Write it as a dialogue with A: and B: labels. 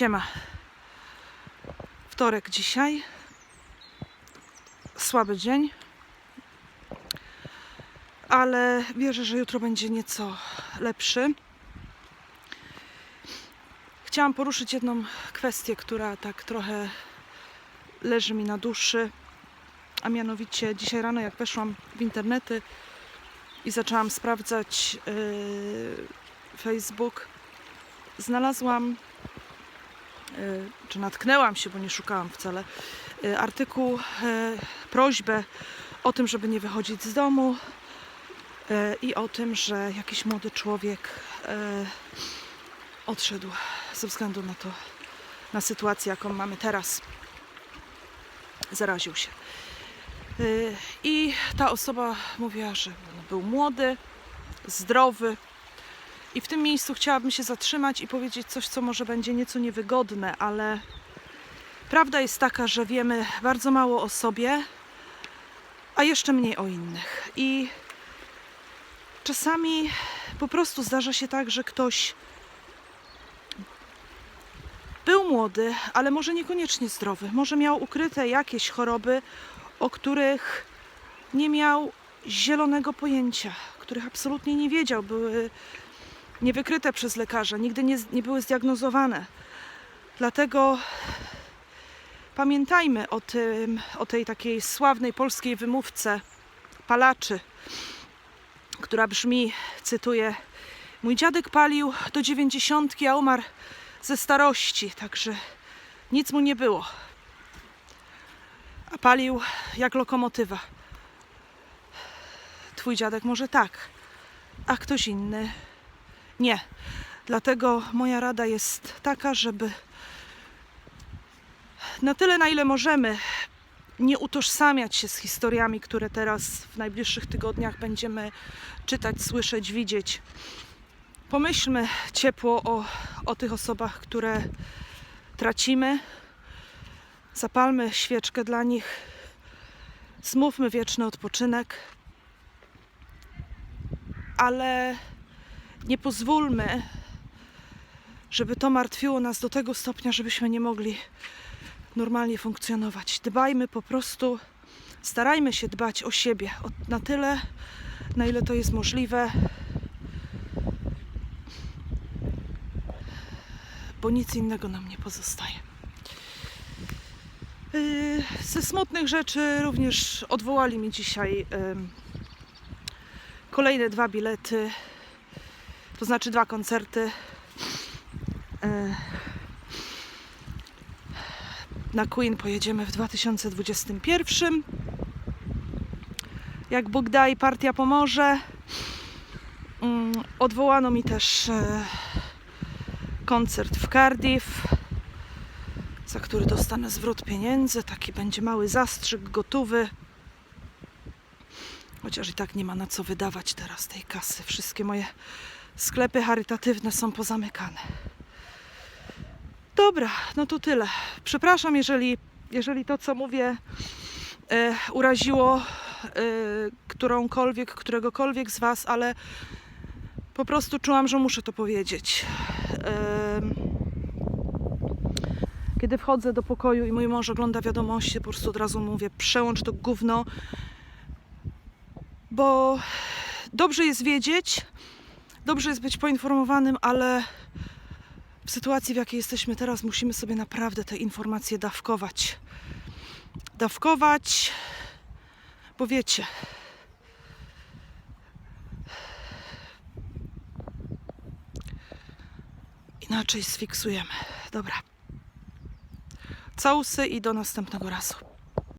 A: Siema. Wtorek dzisiaj. Słaby dzień. Ale wierzę, że jutro będzie nieco lepszy. Chciałam poruszyć jedną kwestię, która tak trochę leży mi na duszy. A mianowicie dzisiaj rano, jak weszłam w internety i zaczęłam sprawdzać yy, Facebook, znalazłam, czy natknęłam się, bo nie szukałam wcale, y, artykuł, y, prośbę o tym, żeby nie wychodzić z domu y, i o tym, że jakiś młody człowiek y, odszedł ze względu na to, na sytuację, jaką mamy teraz. Zaraził się. Y, I ta osoba mówiła, że był młody, zdrowy, i w tym miejscu chciałabym się zatrzymać i powiedzieć coś, co może będzie nieco niewygodne, ale prawda jest taka, że wiemy bardzo mało o sobie, a jeszcze mniej o innych. I czasami po prostu zdarza się tak, że ktoś był młody, ale może niekoniecznie zdrowy. Może miał ukryte jakieś choroby, o których nie miał zielonego pojęcia, których absolutnie nie wiedział. Były niewykryte przez lekarza, nigdy nie, nie były zdiagnozowane. Dlatego pamiętajmy o, tym, o tej takiej sławnej polskiej wymówce palaczy, która brzmi, cytuję, mój dziadek palił do dziewięćdziesiątki, a umarł ze starości, także nic mu nie było. A palił jak lokomotywa. Twój dziadek może tak, a ktoś inny nie. Dlatego moja rada jest taka, żeby na tyle, na ile możemy, nie utożsamiać się z historiami, które teraz w najbliższych tygodniach będziemy czytać, słyszeć, widzieć. Pomyślmy ciepło o, o tych osobach, które tracimy. Zapalmy świeczkę dla nich. Zmówmy wieczny odpoczynek. Ale nie pozwólmy, żeby to martwiło nas do tego stopnia, żebyśmy nie mogli normalnie funkcjonować. Dbajmy po prostu, starajmy się dbać o siebie na tyle, na ile to jest możliwe, bo nic innego nam nie pozostaje. Yy, Ze smutnych rzeczy również odwołali mi dzisiaj kolejne dwa bilety to znaczy dwa koncerty. E, Na Queen pojedziemy w 2021. Jak Bóg da i partia pomoże. Mm, Odwołano mi też e, koncert w Cardiff, za który dostanę zwrot pieniędzy. Taki będzie mały zastrzyk gotowy. Chociaż i tak nie ma na co wydawać teraz tej kasy. Wszystkie moje sklepy charytatywne są pozamykane. Dobra, no to tyle. Przepraszam, jeżeli, jeżeli to, co mówię, e, uraziło e, którąkolwiek, któregokolwiek z Was, ale po prostu czułam, że muszę to powiedzieć. E, kiedy wchodzę do pokoju i mój mąż ogląda wiadomości, po prostu od razu mówię, przełącz to gówno, bo dobrze jest wiedzieć, dobrze jest być poinformowanym, ale w sytuacji, w jakiej jesteśmy teraz, musimy sobie naprawdę te informacje dawkować. Dawkować, bo wiecie. Inaczej sfiksujemy. Dobra. Całusy i do następnego razu.